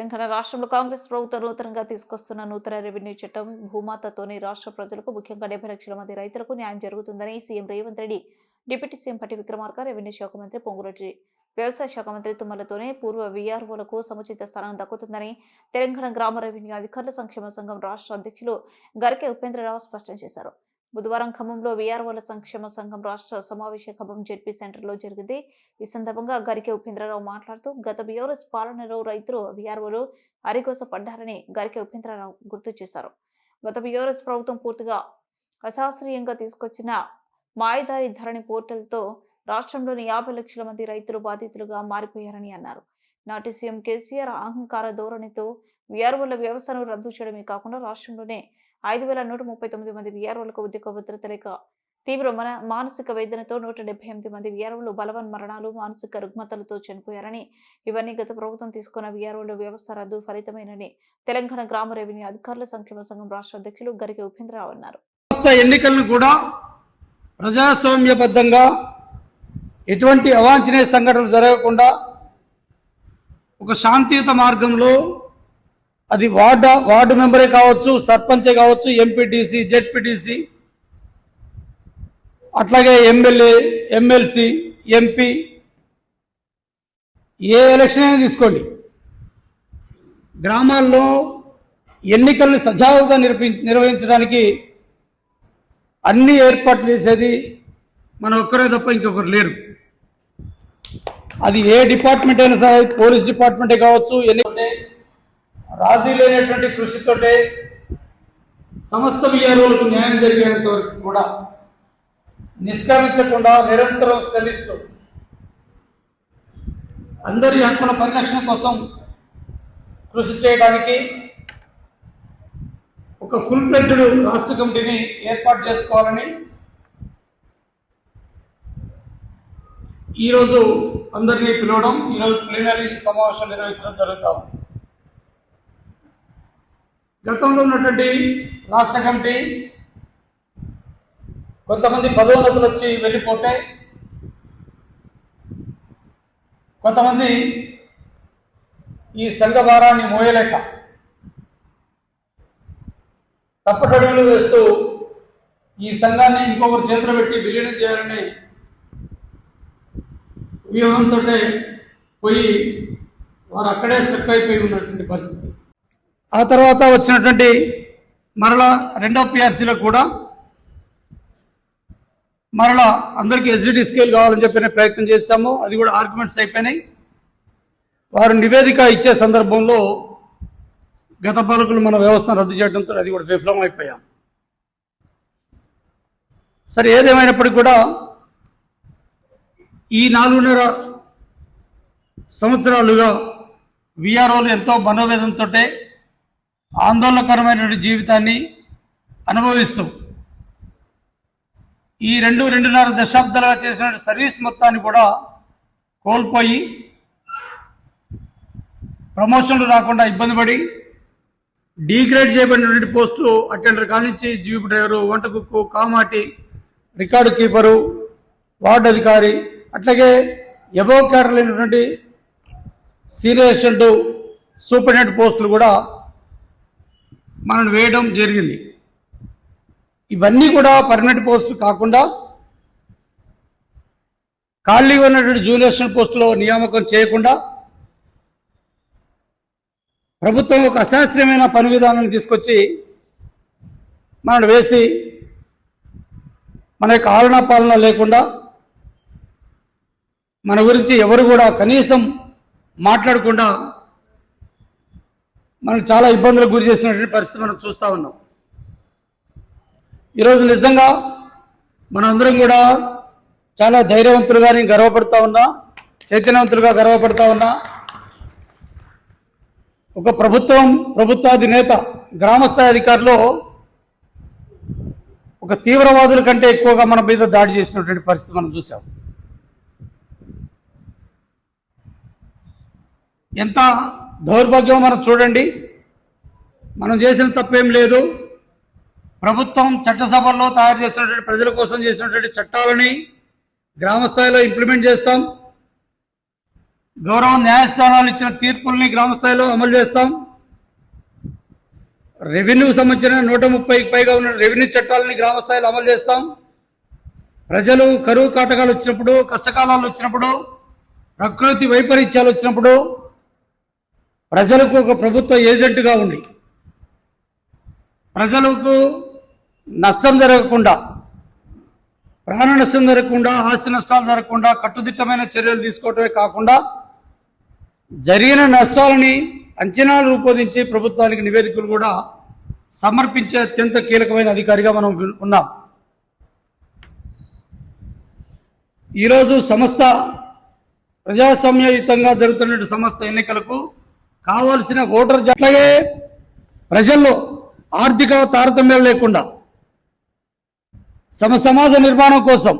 తెలంగాణ రాష్ట్రంలో కాంగ్రెస్ ప్రభుత్వం నూతనంగా తీసుకొస్తున్న నూతన రెవెన్యూ చట్టం భూమాతతోని రాష్ట్ర ప్రజలకు ముఖ్యంగా డెబ్బై లక్షల మంది రైతులకు న్యాయం జరుగుతుందని CM Revanth Reddy deputy CM Bhatti Vikramarka revenue శాఖ మంత్రి పొంగురెడ్డి వ్యవసాయ శాఖ మంత్రి తుమ్మలతోనే పూర్వ వీఆర్ఓలకు సముచిత స్థానం దక్కుతుందని తెలంగాణ గ్రామ రెవెన్యూ అధికారుల సంక్షేమ సంఘం రాష్ట్ర అధ్యక్షులు గరికె ఉపేంద్రరావు స్పష్టం చేశారు. బుధవారం ఖమ్మంలో వీఆర్ఓల సంక్షేమ సంఘం రాష్ట్ర సమావేశ ఖమ్మం జెడ్పీ సెంటర్లో జరిగింది. ఈ సందర్భంగా గరికె ఉపేంద్రరావు మాట్లాడుతూ గత బీఆర్ఎస్ పాలనలో రైతులు వీఆర్ఓలు అరికోస పడ్డారని గరికె ఉపేంద్రరావు గుర్తు చేశారు. గత బీఆర్ఎస్ ప్రభుత్వం పూర్తిగా అశాస్త్రీయంగా తీసుకొచ్చిన మాయదారి ధరణి పోర్టల్తో రాష్ట్రంలోని యాభై లక్షల మంది రైతులు బాధితులుగా మారిపోయారని అన్నారు. నాటి సీఎం కేసీఆర్ అహంకార ధోరణితో వీఆర్ఓల వ్యవస్థను రద్దు చేయడమే కాకుండా రాష్ట్రంలోనే ఐదు వేల నూట ముప్పై తొమ్మిది మంది వీఆర్ఓలకు ఉద్యోగ భద్రత లేక తీవ్ర మన మానసిక వేదనతో నూట డెబ్బై ఎనిమిది మంది వీఆర్ఓలు బలవన్ మరణాలు మానసిక రుగ్మతలతో చనిపోయారని ఇవన్నీ గత ప్రభుత్వం తీసుకున్న వీఆర్ఓల వ్యవస్థ రద్దు ఫలితమేనని తెలంగాణ గ్రామ రెవెన్యూ అధికారుల సంక్షేమ సంఘం రాష్ట్ర అధ్యక్షులు గరికి ఉపేంద్రరావు అన్నారు. ఎన్నికలను కూడా ప్రజాస్వామ్యబద్ధంగా ఎటువంటి అవాంఛనీయ సంఘటనలు జరగకుండా ఒక శాంతియుత మార్గంలో అది వార్డు వార్డు మెంబరే కావచ్చు సర్పంచే కావచ్చు ఎంపీటీసీ జెడ్పీటీసీ అట్లాగే ఎమ్మెల్యే ఎమ్మెల్సీ ఎంపీ. ఏ ఎలక్షన్ అయినా తీసుకోండి. గ్రామాల్లో ఎన్నికల్ని సజావుగా నిర్వహి నిర్వహించడానికి అన్ని ఏర్పాట్లు చేసేది మన ఒక్కరే తప్ప ఇంకొకరు లేరు. అది ఏ డిపార్ట్మెంట్ అయినా సరే పోలీస్ డిపార్ట్మెంటే కావచ్చు ఎన్ని రాజీ లేనటువంటి కృషితోటే సమస్త విఆర్ఓలకు న్యాయం జరిగేంత వరకు కూడా నిష్క్రమించకుండా నిరంతరం శ్రమిస్తూ అందరి హక్కుల పరిరక్షణ కోసం కృషి చేయడానికి ఒక ఫుల్ ఫ్లెడ్జ్డ్ రాష్ట్ర కమిటీని ఏర్పాటు చేసుకోవాలని ఈరోజు అందరినీ పిలవడం ఈరోజు ప్లీనరీ సమావేశం నిర్వహించడం జరుగుతూ ఉంది. గతంలో ఉన్నటువంటి రాష్ట్ర కమిటీ కొంతమంది పదోన్నతులు వచ్చి వెళ్ళిపోతే కొంతమంది ఈ సంఘ భారాన్ని మోయలేక తప్పటడుగులు వేస్తూ ఈ సంఘాన్ని ఇంకొకరు చేతులు పెట్టి విలీనం చేయాలని వ్యూహంతో పోయి వారు అక్కడే స్టక్ అయిపోయి ఉన్నటువంటి పరిస్థితి. ఆ తర్వాత వచ్చినటువంటి మరలా రెండో పిఆర్సీలో కూడా మరలా అందరికీ ఎస్జిడి స్కేల్ కావాలని చెప్పిన ప్రయత్నం చేశాము. అది కూడా ఆర్గ్యుమెంట్స్ అయిపోయినాయి. వారు నివేదిక ఇచ్చే సందర్భంలో గత పాలకులు మన వ్యవస్థను రద్దు చేయడంతో అది కూడా విఫలం అయిపోయాం. సరే ఏదేమైనప్పటికీ కూడా ఈ నాలుగున్నర సంవత్సరాలుగా విఆర్ఓలు ఎంతో మనోవేదంతో ఆందోళనకరమైనటువంటి జీవితాన్ని అనుభవిస్తూ ఈ రెండు రెండున్నర దశాబ్దాలుగా చేసిన సర్వీస్ మొత్తాన్ని కూడా కోల్పోయి ప్రమోషన్లు రాకుండా ఇబ్బంది పడి డీగ్రేడ్ చేయబడినటువంటి పోస్టులు అటెండర్ కానించి జీప్ డ్రైవరు వంట కుక్కు కామాటి రికార్డు కీపరు వార్డు అధికారి అట్లాగే ఎబో క్యాడర్ అయినటువంటి సీనియర్ అసిస్టెంట్ సూపరింటెండెంట్ పోస్టులు కూడా మనం వేయడం జరిగింది. ఇవన్నీ కూడా పర్మనెంట్ పోస్టులు కాకుండా ఖాళీగా ఉన్నటువంటి జూనియర్ పోస్టులో నియామకం చేయకుండా ప్రభుత్వం ఒక అశాస్త్రీయమైన పని విధానాన్ని తీసుకొచ్చి మనం వేసి మన యొక్క ఆలన పాలన లేకుండా మన గురించి ఎవరు కూడా కనీసం మాట్లాడకుండా మనం చాలా ఇబ్బందులకు గురి చేసినటువంటి పరిస్థితి మనం చూస్తూ ఉన్నాం. ఈరోజు నిజంగా మనందరం కూడా చాలా ధైర్యవంతులుగా గర్వపడుతూ ఉన్నా చైతన్యవంతులుగా గర్వపడుతూ ఉన్నా. ఒక ప్రభుత్వం ప్రభుత్వాధినేత గ్రామస్థాయి అధికారులు ఒక తీవ్రవాదుల కంటే ఎక్కువగా మన మీద దాడి చేసినటువంటి పరిస్థితి మనం చూసాం ఎంత దౌర్భాగ్యం మనం చూడండి. మనం చేసిన తప్పేం లేదు. ప్రభుత్వం చట్టసభల్లో తయారు చేసినటువంటి ప్రజల కోసం చేసినటువంటి చట్టాలని గ్రామ స్థాయిలో ఇంప్లిమెంట్ చేస్తాం. గౌరవ న్యాయస్థానాలు ఇచ్చిన తీర్పుల్ని గ్రామ స్థాయిలో అమలు చేస్తాం. రెవెన్యూ సంబంధించిన నూట ముప్పైకి పైగా ఉన్న రెవెన్యూ చట్టాలని గ్రామ స్థాయిలో అమలు చేస్తాం. ప్రజలు కరువు కాటకాలు వచ్చినప్పుడు కష్టకాలాలు వచ్చినప్పుడు ప్రకృతి వైపరీత్యాలు వచ్చినప్పుడు ప్రజలకు ఒక ప్రభుత్వ ఏజెంట్గా ఉండి ప్రజలకు నష్టం జరగకుండా ప్రాణ నష్టం జరగకుండా ఆస్తి నష్టాలు జరగకుండా కట్టుదిట్టమైన చర్యలు తీసుకోవటమే కాకుండా జరిగిన నష్టాలని అంచనాలు రూపొందించి ప్రభుత్వానికి నివేదికలు కూడా సమర్పించే అత్యంత కీలకమైన అధికారిగా మనం ఉన్నాం. ఈరోజు సంస్థ ప్రజాస్వామ్యయుతంగా జరుగుతున్న సంస్థ ఎన్నికలకు కావాల్సిన ఓటర్ అట్లాగే ప్రజల్లో ఆర్థిక తారతమ్యం లేకుండా సమ సమాజ నిర్మాణం కోసం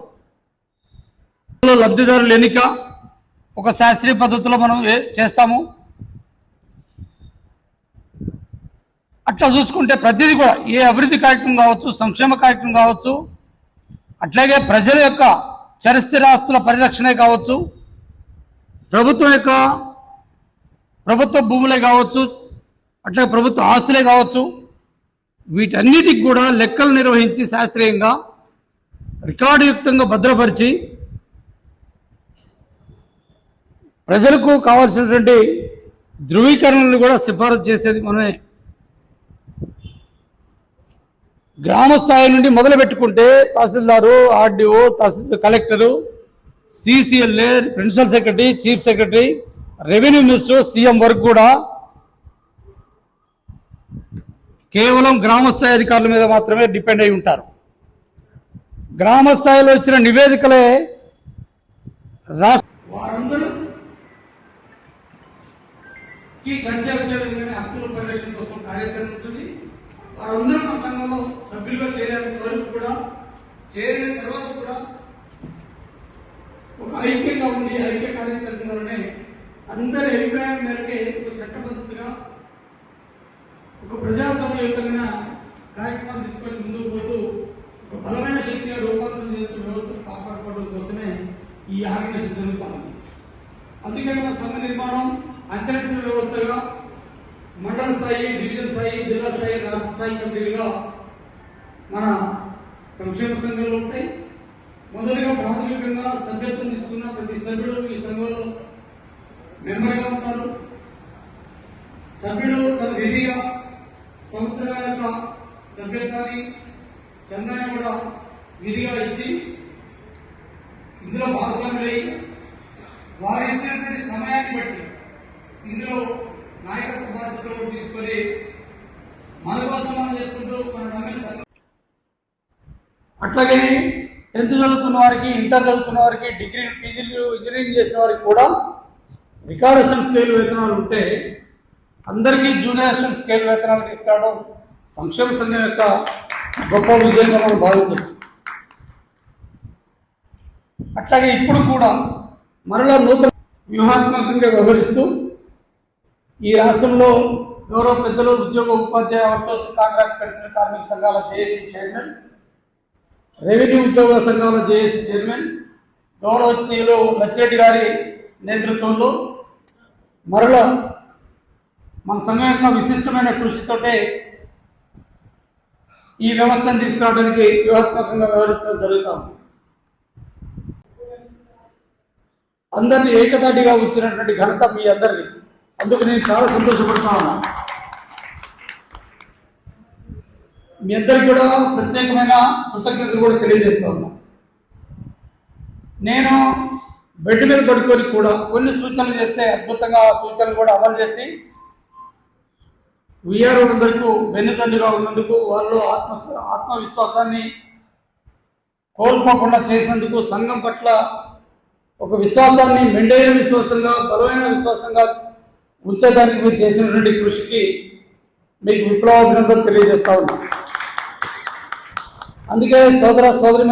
లబ్ధిదారుల ఎన్నిక ఒక శాస్త్రీయ పద్ధతిలో మనం చేస్తాము. అట్లా చూసుకుంటే ప్రతిదీ కూడా ఏ అభివృద్ధి కార్యక్రమం కావచ్చు సంక్షేమ కార్యక్రమం కావచ్చు అట్లాగే ప్రజల యొక్క చరిస్థిరాస్తుల పరిరక్షణే కావచ్చు ప్రభుత్వం యొక్క ప్రభుత్వ భూములే కావచ్చు అట్లా ప్రభుత్వ ఆస్తులే కావచ్చు వీటన్నిటికి కూడా లెక్కలు నిర్వహించి శాస్త్రీయంగా రికార్డుయుక్తంగా భద్రపరిచి ప్రజలకు కావాల్సినటువంటి ధృవీకరణలు కూడా సిఫారసు చేసేది మనమే. గ్రామ స్థాయి నుండి మొదలు పెట్టుకుంటే tahsildar RDO tahsil collector CCLA principal secretary chief secretary revenue minister CM వరకు కూడా కేవలం గ్రామస్థాయి అధికారుల మీద మాత్రమే డిపెండ్ అయి ఉంటారు. గ్రామస్థాయిలో వచ్చిన ఇచ్చిన నివేదికలే రాష్ట్ర గడిచే వచ్చే హక్కుల పరిరక్షణ కోసం కార్యాచరణ ఉంటుంది. వారందరూ సంఘంలో సభ్యులుగా చేరేంత వరకు కూడా చేరిన తర్వాత కూడా ఒక ఐక్యంగా ఉండి ఐక్య కార్యాచరణ అందరి అభిప్రాయం మేరకే ఒక చట్టబద్ధతగా ఒక ప్రజాస్వామ్యయుతమైన కార్యక్రమాలు తీసుకొని ముందుకు పోతూ ఒక బలమైన శక్తిగా రూపాంతరం చేస్తూ వ్యవస్థను కాపాడుకోవడం కోసమే ఈ ఆర్గనైజేషన్ జరుగుతా ఉంది అందుకే మన సంఘ నిర్మాణం అంచనా వ్యవస్థగా మండల స్థాయి డివిజన్ స్థాయి జిల్లా స్థాయి రాష్ట్ర స్థాయి కమిటీలుగా మన సంక్షేమ సంఘాలు ఉంటాయి. మొదటిగా ప్రాథమికంగా సభ్యత్వం తీసుకున్న ప్రతి సభ్యుడు ఈ సంఘంలో మెంబర్గా ఉంటారు సభ్యుడు తన విధిగా సంస్థల యొక్క సభ్యత్వాన్ని చందాన్ని కూడా విధిగా ఇచ్చి ఇందులో భాగస్వాములై వారు ఇచ్చినటువంటి సమయాన్ని బట్టి ఇందులో నాయకత్వ బాధ్యతలు తీసుకొని మన కోసం మనం చేసుకుంటూ మన నమ్మిన అట్లాగే టెన్త్ చదువుకున్న వారికి ఇంటర్ చదువుకున్న వారికి డిగ్రీ పీజీలు ఇంజనీరింగ్ చేసిన వారికి కూడా రికార్డేషన్ స్కేల్ వేతనాలు ఉంటే అందరికీ జూనియర్ స్కేల్ వేతనాలు తీసుకురావడం సంక్షేమ సంఘం యొక్క గొప్ప విజయంగా మనం భావించవచ్చు. అట్లాగే ఇప్పుడు కూడా మరలా నూతన వ్యూహాత్మకంగా వ్యవహరిస్తూ ఈ రాష్ట్రంలో గౌరవ పెద్దలు ఉద్యోగ ఉపాధ్యాయ అవుట్సోర్స్ కాంట్రాక్ట్ పెన్షన్ కార్మిక సంఘాల జేఏసీ చైర్మన్ రెవెన్యూ ఉద్యోగ సంఘాల జేఏసీ చైర్మన్ గౌరవనీయులు లచ్చిరెడ్డి గారి నేతృత్వంలో మరలా మన సంఘం యొక్క విశిష్టమైన కృషితోటే ఈ వ్యవస్థను తీసుకురావడానికి వ్యూహాత్మకంగా వ్యవహరించడం జరుగుతాం అందరినీ ఏకదాటిగా వచ్చినటువంటి ఘనత మీ అందరిది. అందుకు నేను చాలా సంతోషపడుతా ఉన్నాను మీ అందరికి కూడా ప్రత్యేకమైన కృతజ్ఞతలు కూడా తెలియజేస్తా ఉన్నా. నేను బెడ్ మీద పడుకొని కూడా కొన్ని సూచనలు చేస్తే అద్భుతంగా ఆ సూచనలు కూడా అమలు చేసి విఆర్ఓ అందరికీ వెన్నుదండుగా ఉన్నందుకు వాళ్ళు ఆత్మ ఆత్మవిశ్వాసాన్ని కోల్పోకుండా చేసినందుకు సంఘం పట్ల ఒక విశ్వాసాన్ని మెండైన విశ్వాసంగా బలమైన విశ్వాసంగా ఉంచడానికి మీరు చేసినటువంటి కృషికి మీకు విప్లవాభినందనలు తెలియజేస్తా ఉన్నా అందుకే సోదర సోదరి